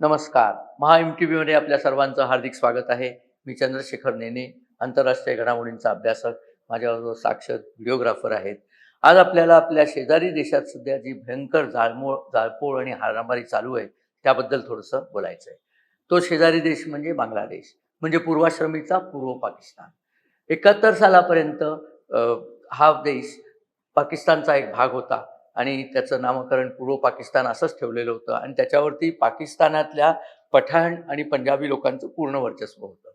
नमस्कार. महा M T व्हीमध्ये आपल्या सर्वांचं हार्दिक स्वागत आहे. मी चंद्रशेखर नेने आंतरराष्ट्रीय घडामोडींचा अभ्यासक. माझ्याबरोबर साक्षर व्हिडिओग्राफर आहेत. आज आपल्याला आपल्या शेजारी देशात सध्या जी भयंकर जाळमोळ जाळपोळ आणि हारामारी चालू आहे त्याबद्दल थोडंसं बोलायचं आहे तो शेजारी देश म्हणजे बांगलादेश. म्हणजे पूर्वाश्रमीचा पूर्व पाकिस्तान. एकाहत्तर सालापर्यंत हा देश पाकिस्तानचा एक भाग होता. आणि त्याचं नामकरण पूर्व पाकिस्तान असंच ठेवलेलं होतं. आणि त्याच्यावरती पाकिस्तानातल्या पठाण आणि पंजाबी लोकांचं पूर्ण वर्चस्व होतं.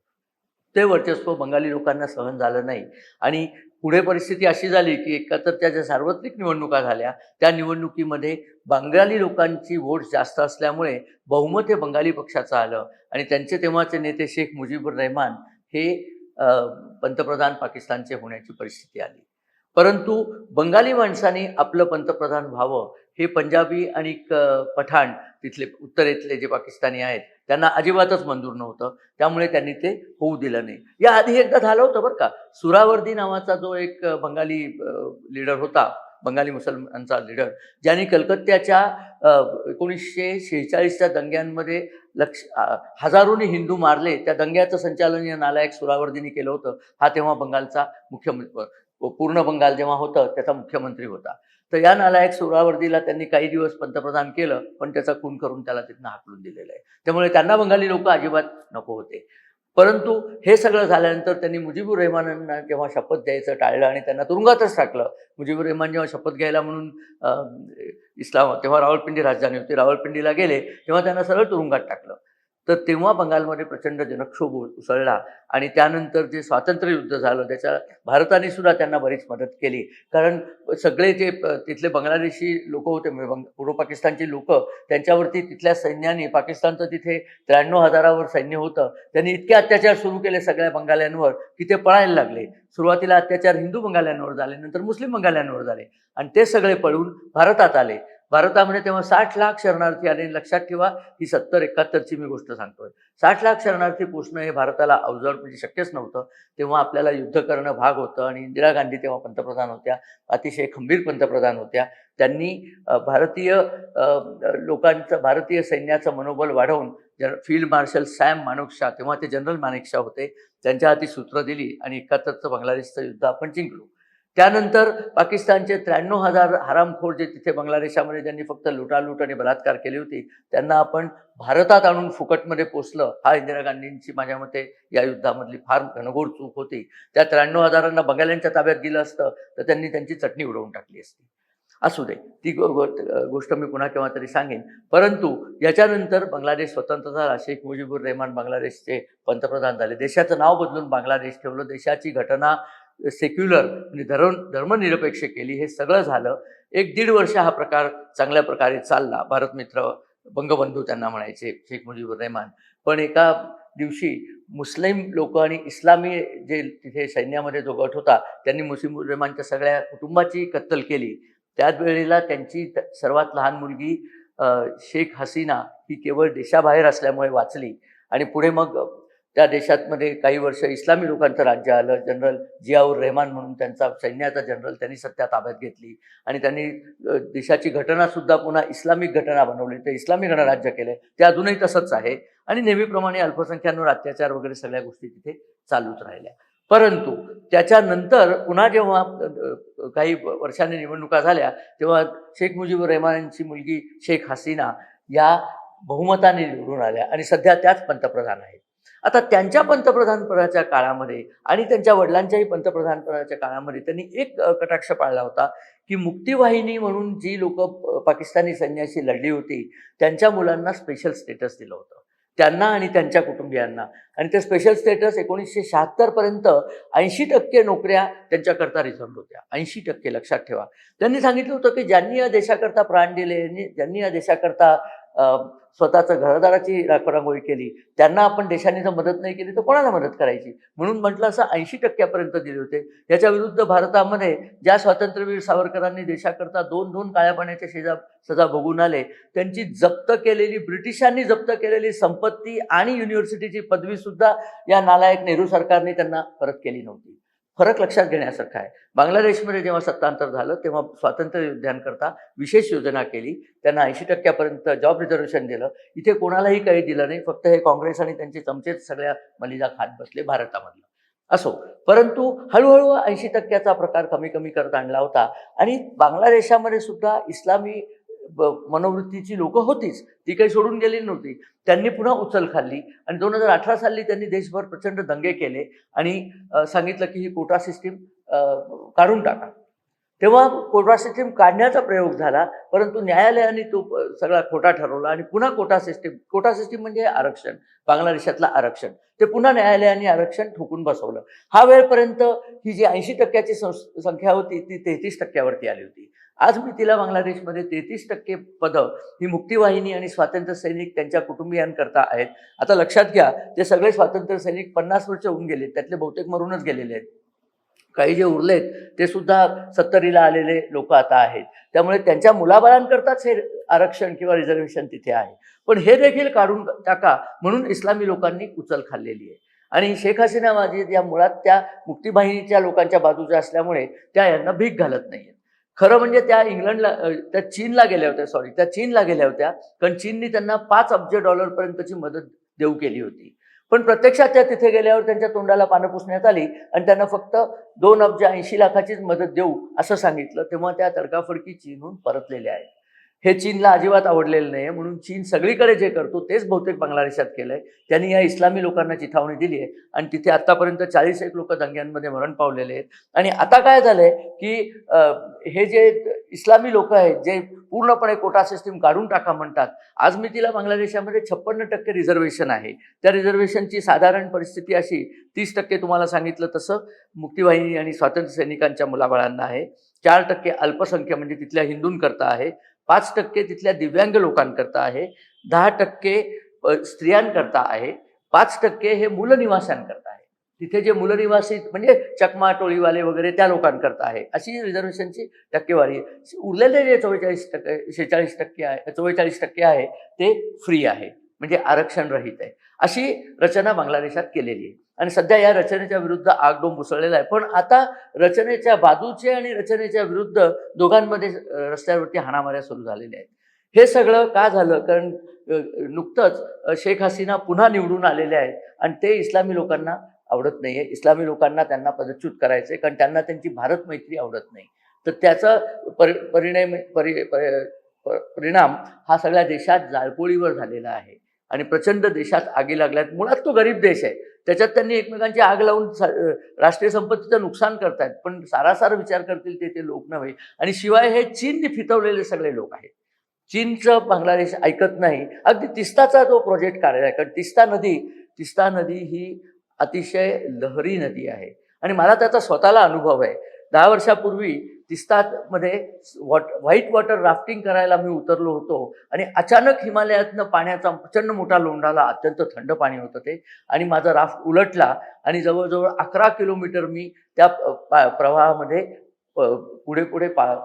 ते वर्चस्व बंगाली लोकांना सहन झालं नाही. आणि पुढे परिस्थिती अशी झाली की एकाहत्तरच्या ज्या सार्वत्रिक निवडणुका झाल्या त्या निवडणुकीमध्ये बंगाली लोकांची वोट जास्त असल्यामुळे बहुमत हे बंगाली पक्षाचं आलं. आणि त्यांचे तेव्हाचे नेते शेख मुजीबुर रहमान हे पंतप्रधान पाकिस्तानचे होण्याची परिस्थिती आली. परंतु बंगाली माणसाने आपलं पंतप्रधान व्हावं हे पंजाबी आणि पठाण तिथले उत्तरेतले जे पाकिस्तानी आहेत त्यांना अजिबातच मंजूर नव्हतं. त्यामुळे त्यांनी ते होऊ दिलं नाही. या आधी एकदा झालं होतं बरं का. सुरावर्दी नावाचा जो एक बंगाली लीडर होता बंगाली मुसलमानांचा लीडर ज्यांनी कलकत्त्याच्या एकोणीसशे शेहेचाळीसच्या दंग्यांमध्ये लक्ष अ, हजारोनी हिंदू मारले. त्या दंग्याचं संचालन या नालायक सुरावर्दीने केलं होतं. हा तेव्हा बंगालचा मुख्यमंत्री पूर्ण बंगाल जेव्हा होतं त्याचा मुख्यमंत्री होता. तर या नालायक सुरावर्दीला त्यांनी काही दिवस पंतप्रधान केलं पण त्याचा खून करून त्याला तिथनं हाकलून दिलेलं आहे. त्यामुळे त्यांना बंगाली लोक अजिबात नको होते. परंतु हे सगळं झाल्यानंतर त्यांनी मुजीबुर रहमानांना जेव्हा शपथ द्यायचं टाळलं आणि त्यांना तुरुंगातच टाकलं. मुजीबुर रहमान जेव्हा शपथ घ्यायला म्हणून इस्लाम तेव्हा रावळपिंडी राजधानी होती रावळपिंडीला गेले तेव्हा त्यांना सरळ तुरुंगात टाकलं. तर तेव्हा बंगालमध्ये प्रचंड जनक्षोभ उसळला आणि त्यानंतर जे स्वातंत्र्य युद्ध झालं त्याच्या भारताने सुद्धा त्यांना बरीच मदत केली. कारण सगळे जे तिथले बांगलादेशी लोक होते म्हणजे पूर्व पाकिस्तानची लोक त्यांच्यावरती तिथल्या सैन्याने पाकिस्तानचं तिथे त्र्याण्णव हजारावर सैन्य होतं त्यांनी इतके अत्याचार सुरू केले सगळ्या बंगाल्यांवर की ते पळायला लागले. सुरुवातीला अत्याचार हिंदू बंगाल्यांवर झाले नंतर मुस्लिम बंगाल्यांवर झाले आणि ते सगळे पळून भारतात आले. भारतामध्ये तेव्हा साठ लाख शरणार्थी आले. लक्षात ठेवा ही सत्तर एकाहत्तरची मी गोष्ट सांगतोय. साठ लाख शरणार्थी पोचणं हे भारताला अवजड म्हणजे शक्यच नव्हतं. तेव्हा आपल्याला युद्ध करणं भाग होतं आणि इंदिरा गांधी तेव्हा पंतप्रधान होत्या. अतिशय खंबीर पंतप्रधान होत्या. त्यांनी भारतीय लोकांचं भारतीय सैन्याचं मनोबल वाढवून जन फील्ड मार्शल सॅम माणोकशा तेव्हा ते जनरल मानेकशा होते. त्यांच्या हाती सूत्र दिली आणि एकाहत्तरचं बांगलादेशचं युद्ध आपण जिंकलो. त्यानंतर पाकिस्तानचे त्र्याण्णव हजार हरामखोर जे तिथे बांगलादेशामध्ये ज्यांनी फक्त लुटालूट आणि बलात्कार केली होती त्यांना आपण भारतात आणून फुकटमध्ये पोचलं हा इंदिरा गांधींची माझ्या मते या युद्धामधली फार घनघोर चूक होती. त्या त्र्याण्णव हजारांना बंगाल्यांच्या ताब्यात दिलं असतं तर त्यांनी त्यांची चटणी उडवून टाकली असती. असू दे ती गो- गोष्ट मी पुन्हा केव्हा तरी सांगेन. परंतु याच्यानंतर बांगलादेश स्वतंत्र झाला. शेख मुजीबुर रहमान बांगलादेशचे पंतप्रधान झाले. देशाचं नाव बदलून बांगलादेश ठेवलं. देशाची घटना सेक्युलर म्हणजे धर्म धर्मनिरपेक्ष केली हे सगळं झालं. एक दीड वर्ष हा प्रकार चांगल्या प्रकारे चालला. भारतमित्र बंगबंधू त्यांना म्हणायचे शेख मुजीबुर रहमान. पण एका दिवशी मुस्लिम लोक आणि इस्लामी जे तिथे सैन्यामध्ये जो गट होता त्यांनी मुस्लिम रहमानच्या सगळ्या कुटुंबाची कत्तल केली. त्याच वेळेला त्यांची सर्वात लहान मुलगी शेख हसीना ही केवळ देशाबाहेर असल्यामुळे वाचली. आणि पुढे मग त्या देशातमध्ये काही वर्ष इस्लामी लोकांचं राज्य आलं. जनरल जियाऊर रहमान म्हणून त्यांचा सैन्याचा जनरल त्यांनी सत्ता ताब्यात घेतली. आणि त्यांनी देशाची घटना सुद्धा पुन्हा इस्लामिक घटना बनवली. ते इस्लामी गणराज्य केलं. ते अजूनही तसंच आहे. आणि नेहमीप्रमाणे अल्पसंख्यांवर अत्याचार वगैरे सगळ्या गोष्टी तिथे चालूच राहिल्या. परंतु त्याच्यानंतर पुन्हा जेव्हा काही वर्षांनी निवडणुका झाल्या तेव्हा शेख मुजीबुर रहमानची मुलगी शेख हसीना या बहुमताने निवडून आल्या. आणि सध्या त्याच पंतप्रधान आहेत. आता त्यांच्या पंतप्रधानपदाच्या काळामध्ये आणि त्यांच्या वडिलांच्याही पंतप्रधानपदाच्या काळामध्ये त्यांनी एक कटाक्ष पाळला होता की मुक्तीवाहिनी म्हणून जी लोक पाकिस्तानी सैन्याशी लढली होती त्यांच्या मुलांना स्पेशल स्टेटस दिलं होतं. त्यांना आणि त्यांच्या कुटुंबियांना. आणि ते स्पेशल स्टेटस एकोणीसशे शहात्तर पर्यंत ऐंशी टक्के नोकऱ्या त्यांच्याकरता रिझर्व होत्या. ऐंशी टक्के लक्षात ठेवा. त्यांनी सांगितलं होतं की ज्यांनी या देशाकरता प्राण दिले ज्यांनी या देशाकरता स्वतःचं घरदाराची राखोरांगोळी केली. त्यांना आपण देशाने जर मदत नाही केली तर कोणाला मदत करायची? म्हणून म्हटलं असं ऐंशी टक्क्यापर्यंत दिले होते. याच्या विरुद्ध भारतामध्ये ज्या स्वातंत्र्यवीर सावरकरांनी देशाकरता दोन दोन काळ्या पाण्याच्या शेजा सजा भोगून आले त्यांची जप्त केलेली ब्रिटिशांनी जप्त केलेली संपत्ती आणि युनिव्हर्सिटीची पदवीसुद्धा या नालायक नेहरू सरकारने त्यांना परत केली नव्हती. फरक लक्षात घेण्यासारखा आहे. बांगलादेशमध्ये जेव्हा सत्तांतर झालं तेव्हा स्वातंत्र्य योद्ध्यांकरता विशेष योजना केली. त्यांना ऐंशी टक्क्यापर्यंत जॉब रिझर्वेशन दिलं. इथे कोणालाही काही दिलं नाही. फक्त हे काँग्रेस आणि त्यांचे चमचेच सगळ्या मलिदा खात बसले भारतामधलं. असो. परंतु हळूहळू ऐंशी टक्क्याचा प्रकार कमी कमी करत आणला होता. आणि बांगलादेशामध्ये सुद्धा इस्लामी मनोवृत्तीची लोक होतीच. ती काही सोडून गेली नव्हती. त्यांनी पुन्हा उचल खाल्ली आणि दोन हजार अठरा साली त्यांनी देशभर प्रचंड दंगे केले आणि सांगितलं की ही कोटा सिस्टीम काढून टाका. तेव्हा कोटा सिस्टीम काढण्याचा प्रयोग झाला परंतु न्यायालयाने तो सगळा खोटा ठरवला आणि पुन्हा कोटा सिस्टीम कोटा सिस्टीम म्हणजे आरक्षण बांगलादेशातलं आरक्षण. ते पुन्हा न्यायालयाने आरक्षण ठोकून बसवलं. हा वेळपर्यंत ही जी ऐंशी टक्क्याची संख्या होती ती तेहतीस टक्क्यावरती आली होती. आज मी तिला बांगलादेशमध्ये तेहतीस टक्के पदं ही मुक्तीवाहिनी आणि स्वातंत्र्य सैनिक त्यांच्या कुटुंबियांकरता आहेत. आता लक्षात घ्या ते सगळे स्वातंत्र्य सैनिक पन्नास वर्ष होऊन गेले त्यातले बहुतेक मरूनच गेलेले आहेत. काही जे उरलेत ते सुद्धा सत्तरीला आलेले लोक आता आहेत. त्यामुळे त्यांच्या मुलाबाळांकरताच हे आरक्षण किंवा रिझर्वेशन तिथे आहे. पण हे देखील काढून टाका म्हणून इस्लामी लोकांनी उचल खाल्लेली आहे. आणि शेख हसीना वाजीद या मुळात त्या मुक्तीबाहिनीच्या लोकांच्या बाजूच्या असल्यामुळे त्या यांना भीक घालत नाहीये खरं म्हणजे त्या इंग्लंडला त्या चीनला गेल्या होत्या सॉरी त्या चीनला गेल्या होत्या कारण चीनने त्यांना पाच अब्ज डॉलरपर्यंतची मदत देऊ केली होती. पण प्रत्यक्षात त्या तिथे गेल्यावर त्यांच्या तोंडाला पानं पुसण्यात आली आणि त्यांना फक्त दोन अब्ज ऐंशी लाखाचीच मदत देऊ असं सांगितलं तेव्हा त्या तडकाफडकी चीनहून परतलेल्या आहेत हे चीनला अजिबात आवडलेलं नाही म्हणून चीन सगळीकडे जे करतो तेच बहुतेक बांगलादेशात केलंय. त्यांनी या इस्लामी लोकांना चिथावणी दिली आहे. आणि तिथे आतापर्यंत चाळीस एक लोक दंग्यांमध्ये मरण पावलेले आहेत. आणि आता काय झालंय की हे जे इस्लामी लोक आहेत जे पूर्णपणे कोटा सिस्टीम काढून टाका म्हणतात आज मी तिला बांगलादेशामध्ये छप्पन्न टक्के रिझर्वेशन आहे. त्या रिझर्वेशनची साधारण परिस्थिती अशी तीस टक्के तुम्हाला सांगितलं तसं मुक्तीवाहिनी आणि स्वातंत्र्य सैनिकांच्या मुलाबाळांना आहे. चार टक्के अल्पसंख्य म्हणजे तिथल्या हिंदूंकरता आहे. पाच टक्के तिथल्या दिव्यांग लोकांकरता आहे दहा टक्के स्त्रियांकरता आहे पाच टक्के हे मूलनिवास्यांकरता आहे. तिथे जे मूलनिवासी म्हणजे चकमा टोळीवाले वगैरे त्या लोकांकरता आहे. अशी रिझर्वेशनची टक्केवारी आहे. उरलेले जे चव्वेचाळीस टक्के शेहेचाळीस टक्के आहे चव्वेचाळीस टक्के आहे ते फ्री आहे. म्हणजे आरक्षण रहित आहे. अशी रचना बांगलादेशात केलेली आहे. आणि सध्या या रचनेच्या विरुद्ध आगडोंब उसळलेला आहे. पण आता रचनेच्या बाजूचे आणि रचनेच्या विरुद्ध दोघांमध्ये रस्त्यावरती हाणामाऱ्या सुरू झालेल्या आहेत. हे सगळं का झालं? कारण नुकतंच शेख हसीना पुन्हा निवडून आलेले आहेत. आणि ते इस्लामी लोकांना आवडत नाही आहे इस्लामी लोकांना त्यांना पदच्युत करायचे कारण त्यांना त्यांची भारत मैत्री आवडत नाही. तर त्याचा परि परिणाम परि परिणाम हा सगळ्या देशात जाळपोळीवर झालेला आहे. आणि प्रचंड देशात आगी लागल्यात. मुळात तो गरीब देश आहे. त्याच्यात त्यांनी एकमेकांची आग लावून राष्ट्रीय संपत्तीचं नुकसान करतायत. पण सारासार विचार करतील ते ते लोक नव्हे. आणि शिवाय हे चीनने फितवलेले सगळे लोक आहेत. चीनचं बांगलादेश ऐकत नाही. अगदी तिस्ताचा जो प्रोजेक्ट काढला आहे कारण तिस्ता नदी तिस्ता नदी ही अतिशय लहरी नदी आहे. आणि मला त्याचा स्वतःला अनुभव आहे. दहा वर्षापूर्वी तिस्तामध्ये वॉट व्हाईट वॉटर राफ्टिंग करायला मी उतरलो होतो आणि अचानक हिमालयातनं पाण्याचा प्रचंड मोठा लोंढाला अत्यंत थंड पाणी होतं ते. आणि माझा राफ्ट उलटला आणि जवळजवळ अकरा किलोमीटर मी त्या पा- प्रवाहामध्ये पुढे पुढे पा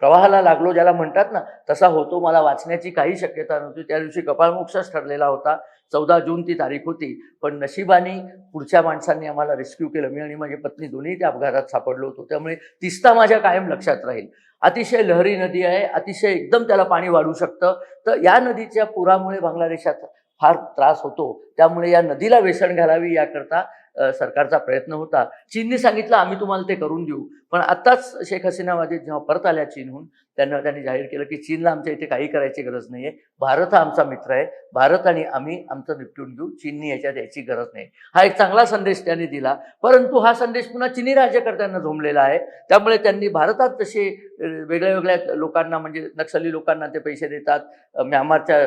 प्रवाहाला लागलो ज्याला म्हणतात ना तसा होतो. मला वाचण्याची काही शक्यता नव्हती. त्या दिवशी कपाळमोक्षच ठरलेला होता. चौदा जून ती तारीख होती. पण नशिबाने पुढच्या माणसांनी आम्हाला रेस्क्यू केलं. मी आणि माझी पत्नी दोन्ही त्या अपघातात सापडलो होतो. त्यामुळे तिस्ता माझ्या कायम लक्षात राहील. अतिशय लहरी नदी आहे. अतिशय एकदम त्याला पाणी वाढू शकतं. तर या नदीच्या पुरामुळे बांगलादेशात फार त्रास होतो. त्यामुळे या नदीला वेसण घालावी याकरता सरकारचा प्रयत्न होता. चीनने सांगितलं आम्ही तुम्हाला ते करून देऊ. पण आत्ताच शेख हसीना वाजीद जेव्हा परत आल्या चीनहून त्यांना त्यांनी जाहीर केलं की चीनला आमच्या इथे काही करायची गरज नाही आहे भारत हा आमचा मित्र आहे. भारत आणि आम्ही आमचं निपटून घेऊ. चीननी याच्यात यायची गरज नाही. हा एक चांगला संदेश त्यांनी दिला. परंतु हा संदेश पुन्हा चिनी राज्यकर्त्यांना झोंबलेला आहे. त्यामुळे त्यांनी भारतात तसे वेगळ्या वेगळ्या लोकांना म्हणजे नक्षली लोकांना ते पैसे देतात. म्यामारच्या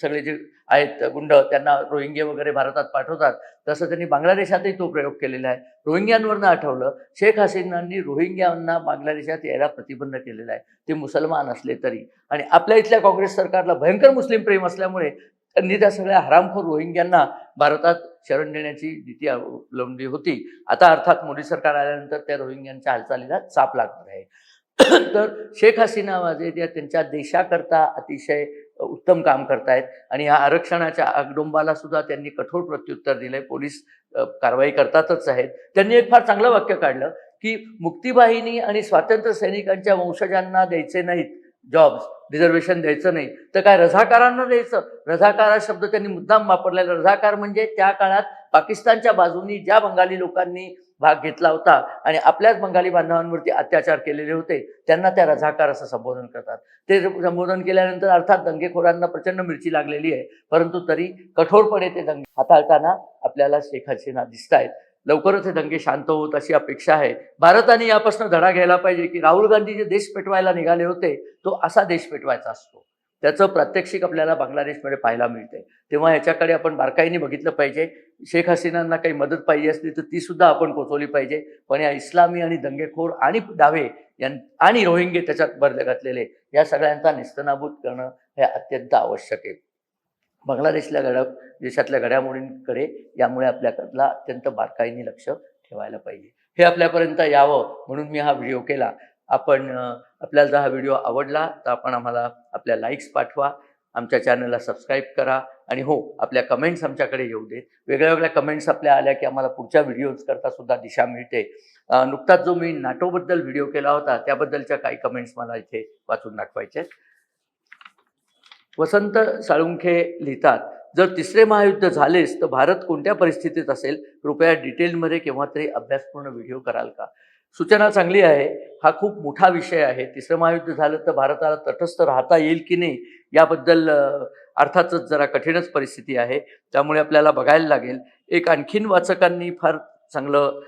सगळे जे आहेत गुंड त्यांना रोहिंगे वगैरे भारतात पाठवतात. तसं त्यांनी बांगलादेशातही तो प्रयोग केलेला आहे. रोहिंग्यांवरनं आठवलं शेख हसीनांनी रोहिंग्यांना बांगलादेशात यायला प्रतिबंध केलेला आहे. ते मुसलमान असले तरी. आणि आपल्या इथल्या काँग्रेस सरकारला भयंकर मुस्लिम प्रेम असल्यामुळे त्यांनी त्या सगळ्या हरामखोर रोहिंग्यांना भारतात शरण देण्याची नीती अवलंबली होती. आता अर्थात मोदी सरकार आल्यानंतर त्या रोहिंग्यांच्या हालचालीला चाप लागणार आहे. तर शेख हसीना माझे या त्यांच्या देशाकरता अतिशय उत्तम काम करतायत आणि या आरक्षणाच्या आगडोंबाला सुद्धा त्यांनी कठोर प्रत्युत्तर दिलंय. पोलीस कारवाई करतातच आहेत. त्यांनी एक फार चांगलं वाक्य काढलं. की मुक्तीबाहिनी आणि स्वातंत्र्य सैनिकांच्या वंशजांना द्यायचे नाहीत. जॉब्स रिझर्वेशन द्यायचं नाही. तर काय रझाकारांना द्यायचं? रझाकार हा शब्द त्यांनी मुद्दाम वापरलेला. रझाकार म्हणजे त्या काळात पाकिस्तानच्या बाजूनी ज्या बंगाली लोकांनी भाग घेतला होता आणि आपल्याच बंगाली बांधवांवरती अत्याचार केलेले होते त्यांना त्या रझाकार असं संबोधन करतात. ते संबोधन केल्यानंतर अर्थात दंगेखोरांना प्रचंड मिरची लागलेली आहे. परंतु तरी कठोरपणे ते दंगे हाताळताना आपल्याला शेख हसीना दिसत आहेत लवकरच हे दंगे शांत होत अशी अपेक्षा आहे. भारताने यापासून धडा घ्यायला पाहिजे की राहुल गांधी जे देश पेटवायला निघाले होते तो असा देश पेटवायचा असतो. त्याचं प्रात्यक्षिक आपल्याला बांगलादेशमध्ये पाहायला मिळते तेव्हा ह्याच्याकडे आपण बारकाईने बघितलं पाहिजे. शेख हसीनांना काही मदत पाहिजे असली तर ती सुद्धा आपण पोचवली पाहिजे. पण या इस्लामी आणि दंगेखोर आणि डावे यां आणि रोहिंगे त्याच्यात भरले घातलेले. या सगळ्यांचा निस्तनाभूत करणं हे अत्यंत आवश्यक आहे. बांगलादेशला घडा देशातल्या घडामोडींकडे यामुळे आपल्याला अत्यंत बारकाईने लक्ष ठेवायला पाहिजे. हे आपल्यापर्यंत यावं म्हणून मी हा व्हिडिओ केला. आपण आपल्याला जर हा व्हिडिओ आवडला तर आपण आम्हाला आपल्या लाईक्स पाठवा आमच्या चॅनलला सबस्क्राईब करा आणि हो आपल्या कमेंट्स आमच्याकडे येऊ देत. वेगळ्या वेगळ्या कमेंट्स आपल्या आल्या की आम्हाला पुढच्या व्हिडिओज करता सुद्धा दिशा मिळते. नुकताच जो मी नाटोबद्दल व्हिडिओ केला होता त्याबद्दलच्या काही कमेंट्स मला इथे वाचून दाखवायचे आहेत. वसंत साळुंखे लिहितात जर तिसरे महायुद्ध झालेच तर भारत कोणत्या परिस्थितीत असेल? कृपया डिटेलमध्ये केव्हा तरी अभ्यासपूर्ण व्हिडिओ कराल का? सूचना चांगली आहे. हा खूप मोठा विषय आहे. तिसरं महायुद्ध झालं तर भारताला तटस्थ राहता येईल की नाही याबद्दल अर्थातच जरा कठीणच परिस्थिती आहे. त्यामुळे आपल्याला बघायला लागेल. एक आणखीन वाचकांनी फार चांगलं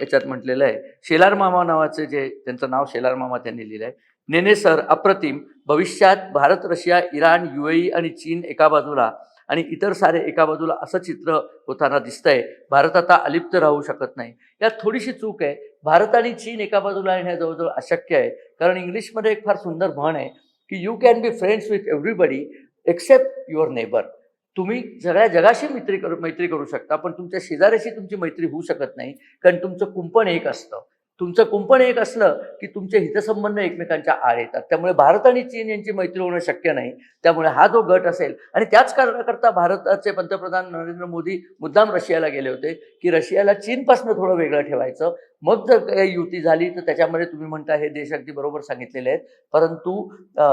याच्यात म्हटलेलं आहे. शेलार मामा नावाचे जे त्यांचं नाव शेलार मामा त्यांनी लिहिलं आहे नेने सर अप्रतिम. भविष्यात भारत रशिया इराण युएई आणि चीन एका बाजूला आणि इतर सारे एका बाजूला असं चित्र होताना दिसतंय. भारत आता अलिप्त राहू शकत नाही. यात थोडीशी चूक आहे. भारत आणि चीन एका बाजूला येणं जवळजवळ अशक्य आहे. कारण इंग्लिशमध्ये एक फार सुंदर म्हण आहे की you can be friends with everybody except your neighbour तुम्ही सगळ्या जगाशी मैत्री करू मैत्री करू शकता पण तुमच्या शेजाऱ्याशी तुमची मैत्री होऊ शकत नाही. कारण तुमचं कुंपण एक असतं. तुमचं कुंपण एक असलं की तुमचे हितसंबंध एकमेकांच्या आड येतात. त्यामुळे भारत आणि चीन यांची मैत्री होणं शक्य नाही. त्यामुळे हा जो गट असेल आणि त्याच कारणाकरता भारताचे पंतप्रधान नरेंद्र मोदी मुद्दाम रशियाला गेले होते की रशियाला चीनपासून थोडं वेगळं ठेवायचं. मग जर काही युती झाली तर त्याच्यामध्ये तुम्ही म्हणता हे देश अगदी बरोबर सांगितलेले आहेत. परंतु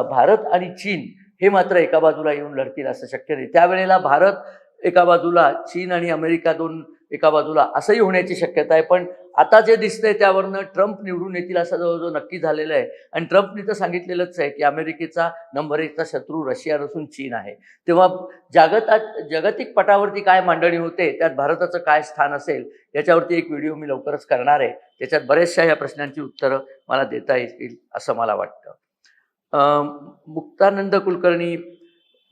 भारत आणि चीन हे मात्र एका बाजूला येऊन लढतील असं शक्य नाही. त्यावेळेला भारत एका बाजूला चीन आणि अमेरिका दोन एका बाजूला असंही होण्याची शक्यता आहे. पण आता जे दिसतंय त्यावरनं ट्रम्प निवडून येतील असं जवळजवळ नक्की झालेलं आहे. आणि ट्रम्पनी तर सांगितलेलंच आहे की अमेरिकेचा नंबर एकचा शत्रू रशिया नसून चीन आहे. तेव्हा जागतात जागतिक पटावरती काय मांडणी होते त्यात भारताचं काय स्थान असेल याच्यावरती एक व्हिडिओ मी लवकरच करणार आहे. त्याच्यात बऱ्याचशा या प्रश्नांची उत्तरं मला देता येतील असं मला वाटतं. मुक्तानंद कुलकर्णी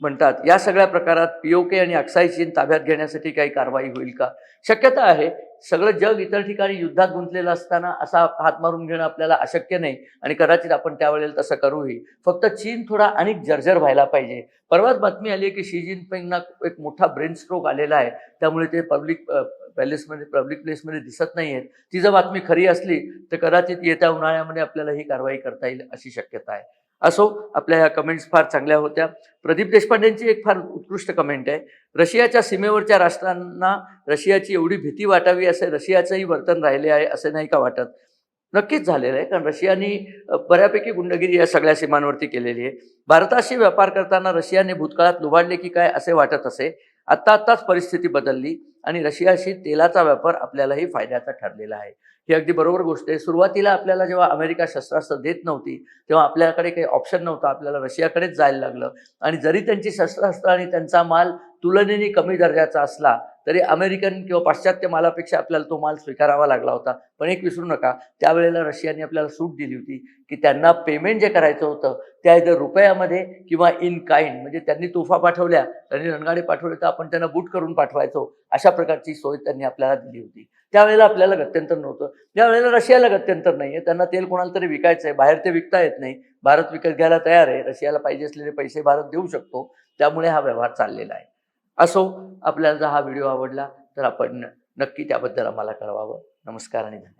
म्हणतात या सगळ्या प्रकारात पीओके आणि अक्साई चीन ताब्यात घेण्यासाठी काही कारवाई होईल का? शक्यता आहे सगळं जग इतर ठिकाणी युद्धात गुंतलेलं असताना असा हात मारून घेणं आपल्याला अशक्य नाही आणि कदाचित आपण त्यावेळेला तसं करूही. फक्त चीन थोडा आणि जर्जर व्हायला पाहिजे. परवाच बातमी आली आहे की शी जिनपिंगना एक मोठा ब्रेन स्ट्रोक आलेला आहे. त्यामुळे ते पब्लिक पॅलेसमध्ये पब्लिक प्लेसमध्ये दिसत नाही आहेत ती जर बातमी खरी असली तर कदाचित येत्या उन्हाळ्यामध्ये आपल्याला ही कारवाई करता येईल अशी शक्यता आहे. असो आपल्या ह्या कमेंट्स फार चांगल्या होत्या. प्रदीप देशपांडेंची एक फार उत्कृष्ट कमेंट आहे. रशियाच्या सीमेवरच्या राष्ट्रांना रशियाची एवढी भीती वाटावी असे रशियाचंही वर्तन राहिले आहे असे नाही का वाटत? नक्कीच झालेलं आहे कारण रशियाने बऱ्यापैकी गुंडगिरी या सगळ्या सीमांवरती केलेली आहे. भारताशी व्यापार करताना रशियाने भूतकाळात लुबाडले की काय असे वाटत असे? आत्ता आत्ताच परिस्थिती बदलली आणि रशियाशी तेलाचा व्यापार आपल्यालाही फायद्याचा ठरलेला आहे. ही अगदी बरोबर गोष्ट आहे. सुरुवातीला आपल्याला जेव्हा अमेरिका शस्त्रास्त्र देत नव्हती तेव्हा आपल्याकडे काही ऑप्शन नव्हता. आपल्याला रशियाकडेच जायला लागलं. आणि जरी त्यांची शस्त्रास्त्र आणि त्यांचा माल तुलनेने कमी दर्जाचा असला तरी अमेरिकन किंवा पाश्चात्य मालापेक्षा आपल्याला तो माल स्वीकारावा लागला होता. पण एक विसरू नका त्यावेळेला रशियाने आपल्याला सूट दिली होती की त्यांना पेमेंट जे करायचं होतं त्या इथं रुपयामध्ये किंवा इन काइंड म्हणजे त्यांनी तोफा पाठवल्या त्यांनी रणगाडे पाठवले तर आपण त्यांना बूट करून पाठवायचो अशा प्रकारची सोय त्यांनी आपल्याला दिली होती. त्यावेळेला आपल्याला गत्यंतर नव्हतं. त्यावेळेला रशियाला गत्यंतर नाही आहे त्यांना तेल कोणाला तरी विकायचं आहे बाहेर ते विकता येत नाही. भारत विकत घ्यायला तयार आहे. रशियाला पाहिजे असलेले पैसे भारत देऊ शकतो. त्यामुळे हा व्यवहार चाललेला आहे. असो आपल्याला जर हा व्हिडिओ आवडला तर आपण नक्की त्याबद्दल आम्हाला कळवावं. नमस्कार आणि धन्यवाद.